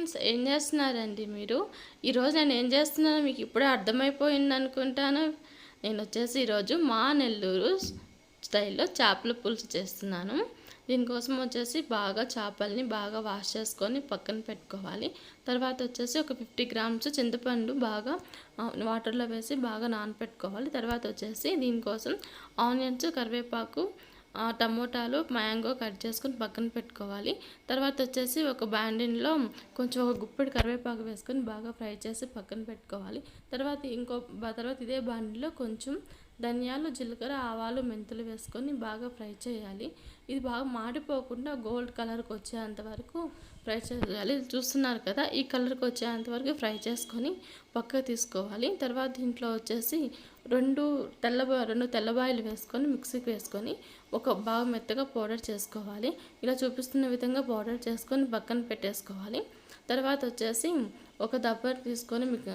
Friends ఏం చేస్తున్నారండి మీరు? ఈరోజు నేను ఏం చేస్తున్నానో? మీకు ఇప్పుడే అర్థమైపోయింది అనుకుంటాను. నేను వచ్చేసి ఈరోజు మా నెల్లూరు స్టైల్లో చేపల పులుసు చేస్తున్నాను. దీనికోసం వచ్చేసి బాగా చేపల్ని బాగా వాష్ చేసుకొని పక్కన పెట్టుకోవాలి. తర్వాత వచ్చేసి ఒక ఫిఫ్టీ గ్రామ్స్ చింతపండు బాగా వాటర్లో వేసి బాగా నానపెట్టుకోవాలి. తర్వాత వచ్చేసి దీనికోసం ఆనియన్స్ కరివేపాకు టమోటాలు మ్యాంగో కట్ చేసుకొని పక్కన పెట్టుకోవాలి. తర్వాత వచ్చేసి ఒక బ్యాండిన్లో కొంచెం ఒక గుప్పెడు కరివేపాకు వేసుకొని బాగా ఫ్రై చేసి పక్కన పెట్టుకోవాలి. తర్వాత ఇంకో తర్వాత ఇదే బాండిలో కొంచెం ధనియాలు జీలకర్ర ఆవాలు మెంతులు వేసుకొని బాగా ఫ్రై చేయాలి. ఇది బాగా మాడిపోకుండా గోల్డ్ కలర్కి వచ్చేంత వరకు ఫ్రై చేయాలి. చూస్తున్నారు కదా ఈ కలర్కి వచ్చేంత వరకు ఫ్రై చేసుకొని పక్కకు తీసుకోవాలి. తర్వాత దీంట్లో వచ్చేసి రెండు తెల్ల రెండు తెల్లబాయిలు వేసుకొని మిక్సీకి వేసుకొని ఒక బాగా మెత్తగా పౌడర్ చేసుకోవాలి. ఇలా చూపిస్తున్న విధంగా పౌడర్ చేసుకొని పక్కన పెట్టేసుకోవాలి. తర్వాత వచ్చేసి ఒక దబ్బర్ తీసుకొని మీకు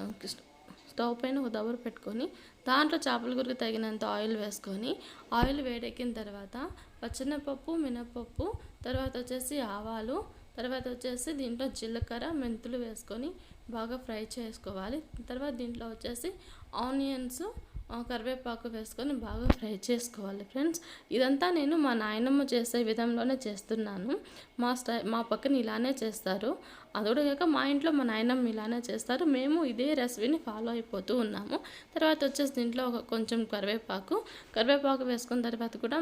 స్టవ్ పైన ఒక దబ్బర పెట్టుకొని దాంట్లో చేపల గురికి తగినంత ఆయిల్ వేసుకొని ఆయిల్ వేడెక్కిన తర్వాత పచ్చెనపప్పు మినపప్పు తర్వాత వచ్చేసి ఆవాలు తర్వాత వచ్చేసి దీంట్లో జీలకర్ర మెంతులు వేసుకొని బాగా ఫ్రై చేసుకోవాలి. తర్వాత దీంట్లో వచ్చేసి ఆనియన్స్ కరివేపాకు వేసుకొని బాగా ఫ్రై చేసుకోవాలి ఫ్రెండ్స్. ఇదంతా నేను మా నాయనమ్మ చేసే విధంలోనే చేస్తున్నాను. మా స్టై మా పక్కన ఇలానే చేస్తారు. అదొడు కాక మా ఇంట్లో మా నాయనమ్మ ఇలానే చేస్తారు. మేము ఇదే రెసిపీని ఫాలో అయిపోతూ ఉన్నాము. తర్వాత వచ్చేసి దీంట్లో ఒక కొంచెం కరివేపాకు కరివేపాకు వేసుకున్న తర్వాత కూడా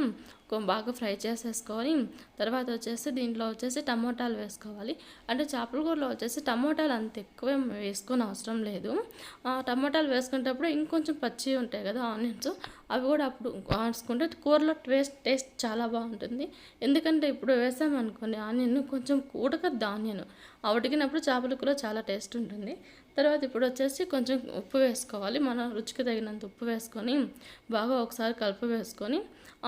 బాగా ఫ్రై చేసేసుకొని తర్వాత వచ్చేసి దీంట్లో వచ్చేసి టమోటాలు వేసుకోవాలి. అంటే చేపల కూరలో వచ్చేసి టమోటాలు అంత ఎక్కువ వేసుకొని అవసరం లేదు. టమోటాలు వేసుకునేటప్పుడు ఇంకొంచెం పచ్చి ఉంటాయి కదా ఆనియన్స్. అవి కూడా అప్పుడు వేసుకుంటే కూరలో టేస్ట్ టేస్ట్ చాలా బాగుంటుంది. ఎందుకంటే ఇప్పుడు వేసామనుకోండి ఆనియన్ కొంచెం ఉడకద్దు ఆనియన్ ఆ ఉడికినప్పుడు చేపల కూర చాలా టేస్ట్ ఉంటుంది. తర్వాత ఇప్పుడు వచ్చేసి కొంచెం ఉప్పు వేసుకోవాలి. మన రుచికి తగినంత ఉప్పు వేసుకొని బాగా ఒకసారి కలుపు వేసుకొని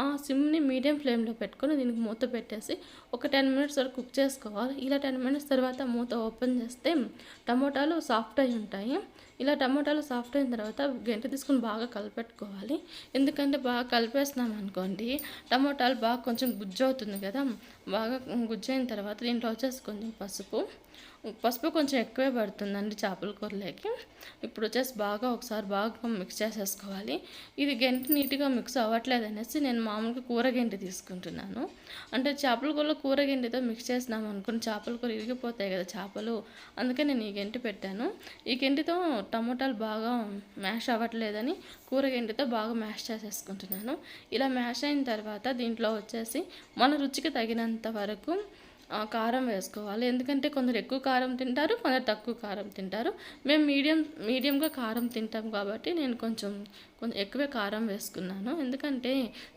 ఆ సిమ్ని మీడియం ఫ్లేమ్లో పెట్టుకొని దీనికి మూత పెట్టేసి ఒక టెన్ మినిట్స్ వరకు కుక్ చేసుకోవాలి. ఇలా టెన్ మినిట్స్ తర్వాత మూత ఓపెన్ చేస్తే టమోటాలు సాఫ్ట్ అయి ఉంటాయి. ఇలా టమోటాలు సాఫ్ట్ అయిన తర్వాత గంట తీసుకొని బాగా కలిపెట్టుకోవాలి. ఎందుకంటే బాగా కలిపేస్తున్నాం అనుకోండి టమోటాలు బాగా కొంచెం గుజ్జు అవుతుంది కదా బాగా గుజ్జు అయిన తర్వాత దీంట్లో వచ్చేసి కొంచెం పసుపు పసుపు కొంచెం ఎక్కువే పడుతుందండి చేపల కూరలోకి. ఇప్పుడు వచ్చేసి బాగా ఒకసారి బాగా మిక్స్ చేసేసుకోవాలి. ఇది గెంటి నీట్గా మిక్స్ అవ్వట్లేదు అనేసి నేను మామూలుగా కూర గెంటి తీసుకుంటున్నాను. అంటే చేపల కూరలో కూర గెంటితో మిక్స్ చేసినాం అనుకుని చేపల కూర ఇరిగిపోతాయి కదా చేపలు. అందుకే నేను ఈ గెంటి పెట్టాను. ఈ గెంటితో టమోటాలు బాగా మ్యాష్ అవ్వట్లేదని కూర గెంటితో బాగా మ్యాష్ చేసేసుకుంటున్నాను. ఇలా మ్యాష్ అయిన తర్వాత దీంట్లో వచ్చేసి మన రుచికి తగినంత వరకు కారం వేసుకోవాలి. ఎందుకంటే కొందరు ఎక్కువ కారం తింటారు కొందరు తక్కువ కారం తింటారు. మేము మీడియం మీడియంగా కారం తింటాం కాబట్టి నేను కొంచెం కొంచెం ఎక్కువే కారం వేసుకున్నాను. ఎందుకంటే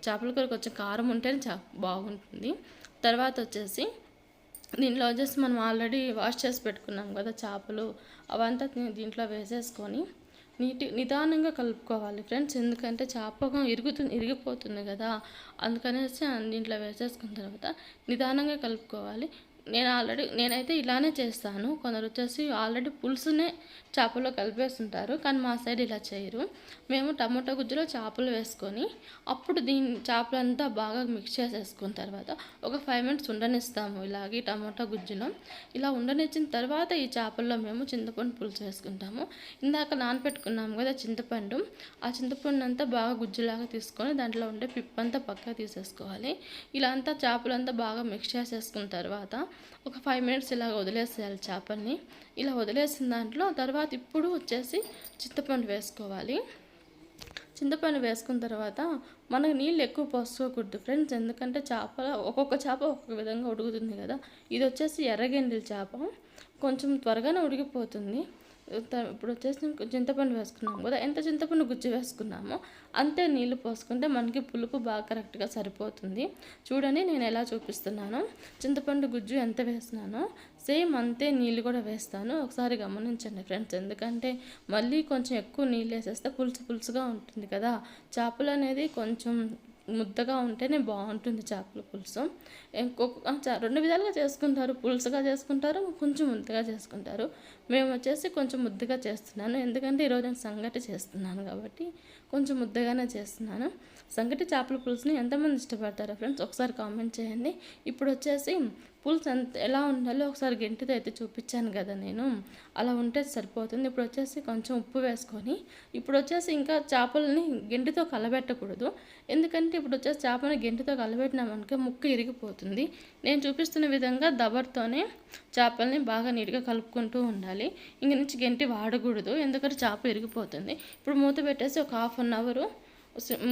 చేపల కూర కొంచెం కారం ఉంటేనే చా బాగుంటుంది. తర్వాత వచ్చేసి దీంట్లో వచ్చేసి మనం ఆల్రెడీ వాష్ చేసి పెట్టుకున్నాం కదా చేపలు. అవంతా దీంట్లో వేసేసుకొని నీటి నిదానంగా కలుపుకోవాలి ఫ్రెండ్స్. ఎందుకంటే చాపకం ఇరుగుతుంది ఇరిగిపోతుంది కదా. అందుకనేసి దీంట్లో వేసేసుకున్న తర్వాత నిదానంగా కలుపుకోవాలి. నేను ఆల్రెడీ నేనైతే ఇలానే చేస్తాను. కొందరు వచ్చేసి ఆల్రెడీ పులుసునే చేపలో కలిపేస్తుంటారు కానీ మా సైడ్ ఇలా చేయరు. మేము టమాటో గుజ్జులో చేపలు వేసుకొని అప్పుడు దీని చేపలంతా బాగా మిక్స్ చేసేసుకున్న తర్వాత ఒక ఫైవ్ మినిట్స్ ఉండనిస్తాము ఇలాగే టమాటో గుజ్జులో. ఇలా ఉండనిచ్చిన తర్వాత ఈ చేపల్లో మేము చింతపండు పులుసు వేసుకుంటాము. ఇందాక నానపెట్టుకున్నాము కదా చింతపండు ఆ చింతపండు అంతా బాగా గుజ్జులాగా తీసుకొని దాంట్లో ఉండే పిప్పంతా పక్కగా తీసేసుకోవాలి. ఇలా అంతా చేపలంతా బాగా మిక్స్ చేసేసుకున్న తర్వాత ఒక ఫైవ్ మినిట్స్ ఇలాగ వదిలేసేయాలి చేపల్ని. ఇలా వదిలేసిన దాంట్లో తర్వాత ఇప్పుడు వచ్చేసి చింతపండు వేసుకోవాలి. చింతపండు వేసుకున్న తర్వాత మనకు నీళ్ళు ఎక్కువ పోసుకోకూడదు ఫ్రెండ్స్. ఎందుకంటే చేప ఒక్కొక్క చేప ఒక్కొక్క విధంగా ఉడుకుతుంది కదా. ఇది వచ్చేసి ఎర్రగెండిల చేప. కొంచెం త్వరగానే ఉడికిపోతుంది. ఇప్పుడు వచ్చేసి చింతపండు వేసుకున్నాము కదా ఎంత చింతపండు గుజ్జు వేసుకున్నామో అంతే నీళ్ళు పోసుకుంటే మనకి పులుపు బాగా కరెక్ట్గా సరిపోతుంది. చూడండి నేను ఎలా చూపిస్తున్నాను. చింతపండు గుజ్జు ఎంత వేసినానో సేమ్ అంతే నీళ్ళు కూడా వేస్తాను. ఒకసారి గమనించండి ఫ్రెండ్స్ ఎందుకంటే మళ్ళీ కొంచెం ఎక్కువ నీళ్ళు వేసేస్తే పులుసు పులుసుగా ఉంటుంది కదా. చేపలు అనేది కొంచెం ముద్దగా ఉంటేనే బాగుంటుంది చేపల పులుసు. ఇంకొక రెండు విధాలుగా చేసుకుంటారు. పులుసుగా చేసుకుంటారు కొంచెం ముద్దగా చేసుకుంటారు. మేము వచ్చేసి కొంచెం ముద్దగా చేస్తున్నాను. ఎందుకంటే ఈరోజు నేను సంగటి చేస్తున్నాను కాబట్టి కొంచెం ముద్దగానే చేస్తున్నాను. సంగటి చేపల పులుసుని ఎంతమంది ఇష్టపడతారు ఫ్రెండ్స్ ఒకసారి కామెంట్ చేయండి. ఇప్పుడు వచ్చేసి పులుసు ఎంత ఎలా ఉండాలో ఒకసారి గెంటితో అయితే చూపించాను కదా నేను. అలా ఉంటే సరిపోతుంది. ఇప్పుడు వచ్చేసి కొంచెం ఉప్పు వేసుకొని ఇప్పుడు వచ్చేసి ఇంకా చేపలని గెంటితో కలబెట్టకూడదు. ఎందుకంటే ఇప్పుడు వచ్చేసి చేపని గెంటితో కలబెట్టినామనుకో ముక్క ఇరిగిపోతుంది. నేను చూపిస్తున్న విధంగా దబర్తోనే చేపల్ని బాగా నీట్గా కలుపుకుంటూ ఉండాలి. ఇంక నుంచి గెంటి వాడకూడదు. ఎందుకంటే చేప ఇరిగిపోతుంది. ఇప్పుడు మూత పెట్టేసి ఒక హాఫ్ అన్ అవరు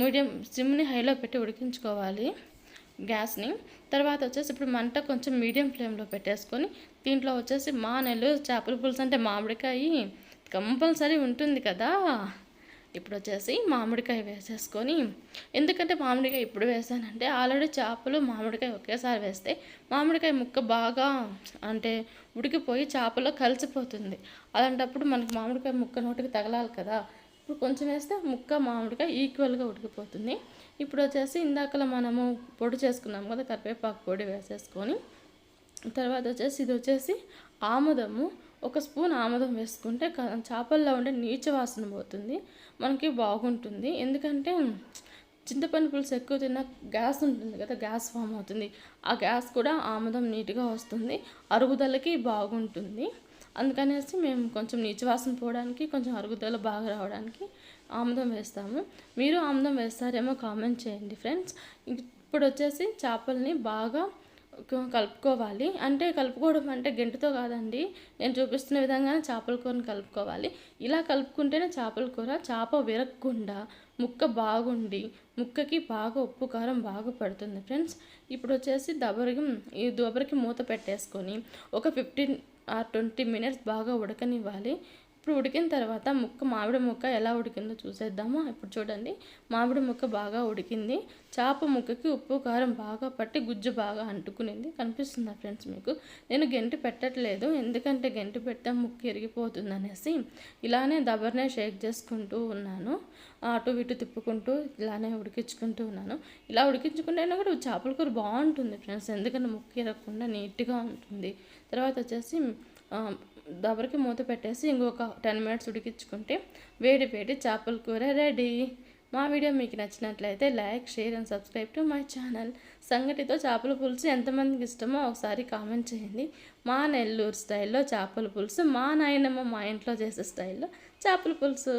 మీడియం సిమ్ని హైలో పెట్టి ఉడికించుకోవాలి. గ్యాస్ని. తర్వాత వచ్చేసి ఇప్పుడు మంట కొంచెం మీడియం ఫ్లేమ్లో పెట్టేసుకొని దీంట్లో వచ్చేసి మా నెల్లు చేపల పులుసు అంటే మామిడికాయ కంపల్సరీ ఉంటుంది కదా. ఇప్పుడు వచ్చేసి మామిడికాయ వేసేసుకొని ఎందుకంటే మామిడికాయ ఇప్పుడు వేసానంటే ఆల్రెడీ చేపలు మామిడికాయ ఒకేసారి వేస్తే మామిడికాయ ముక్క బాగా అంటే ఉడికిపోయి చేపలో కలిసిపోతుంది. అలాంటప్పుడు మనకి మామిడికాయ ముక్క నోటికి తగలాలి కదా. ఇప్పుడు కొంచెం వేస్తే ముక్క మామిడికాయ ఈక్వల్గా ఉడికిపోతుంది. ఇప్పుడు వచ్చేసి ఇందాకలా మనము పొడి చేసుకున్నాం కదా కరివేపాకు పొడి వేసేసుకొని తర్వాత వచ్చేసి ఇది వచ్చేసి ఆముదము. ఒక స్పూన్ ఆముదం వేసుకుంటే చేపల్లో ఉండే నీచ వాసన పోతుంది మనకి బాగుంటుంది. ఎందుకంటే చింతపండు పులుసు ఎక్కువ తిన్న గ్యాస్ ఉంటుంది కదా గ్యాస్ ఫామ్ అవుతుంది. ఆ గ్యాస్ కూడా ఆముదం నీట్గా వస్తుంది అరుగుదలకి బాగుంటుంది. అందుకనేసి మేము కొంచెం నీచవాసన పోవడానికి కొంచెం అరుగుదల బాగా రావడానికి ఆముదం వేస్తాము. మీరు ఆముదం వేస్తారేమో కామెంట్ చేయండి ఫ్రెండ్స్. ఇప్పుడు వచ్చేసి చేపల్ని బాగా కలుపుకోవాలి. అంటే కలుపుకోవడం అంటే గెంటుతో కాదండి. నేను చూపిస్తున్న విధంగానే చేపల కూరని కలుపుకోవాలి. ఇలా కలుపుకుంటేనే చేపల కూర చేప విరగకుండా ముక్క బాగుండి ముక్కకి బాగా ఉప్పు కారం బాగా పడుతుంది ఫ్రెండ్స్. ఇప్పుడు వచ్చేసి దబరికి ఈ దొబరికి మూత పెట్టేసుకొని ఒక ఫిఫ్టీన్ ఆర్ ట్వంటీ మినిట్స్ బాగా ఉడకనివ్వాలి. ఇప్పుడు ఉడికిన తర్వాత ముక్క మామిడి ముక్క ఎలా ఉడికిందో చూసేద్దాము. ఇప్పుడు చూడండి మామిడి ముక్క బాగా ఉడికింది. చేప ముక్కకి ఉప్పు కారం బాగా పట్టి గుజ్జు బాగా అంటుకునింది. కనిపిస్తుందా ఫ్రెండ్స్ మీకు? నేను గెంటి పెట్టట్లేదు ఎందుకంటే గెంటి పెడితే ముక్క ఇరిగిపోతుంది అనేసి ఇలానే దబర్నే షేక్ చేసుకుంటూ ఉన్నాను. అటు ఇటు తిప్పుకుంటూ ఇలానే ఉడికించుకుంటూ ఉన్నాను. ఇలా ఉడికించుకుంటే కూడా చేపల కూర బాగుంటుంది ఫ్రెండ్స్ ఎందుకంటే ముక్క ఇరగకుండా నీట్గా ఉంటుంది. తర్వాత వచ్చేసి దబరికి మూత పెట్టేసి ఇంకొక టెన్ మినిట్స్ ఉడికించుకుంటే వేడి వేడి చేపల కూర రెడీ. మా వీడియో మీకు నచ్చినట్లయితే like share and subscribe to my channel. సంగటితో చేపల పులుసు ఎంతమందికి ఇష్టమో ఒకసారి కామెంట్ చేయండి. మా నెల్లూరు స్టైల్లో చేపల పులుసు మా నాయనమ్మ మా ఇంట్లో చేసే స్టైల్లో చేపల పులుసు.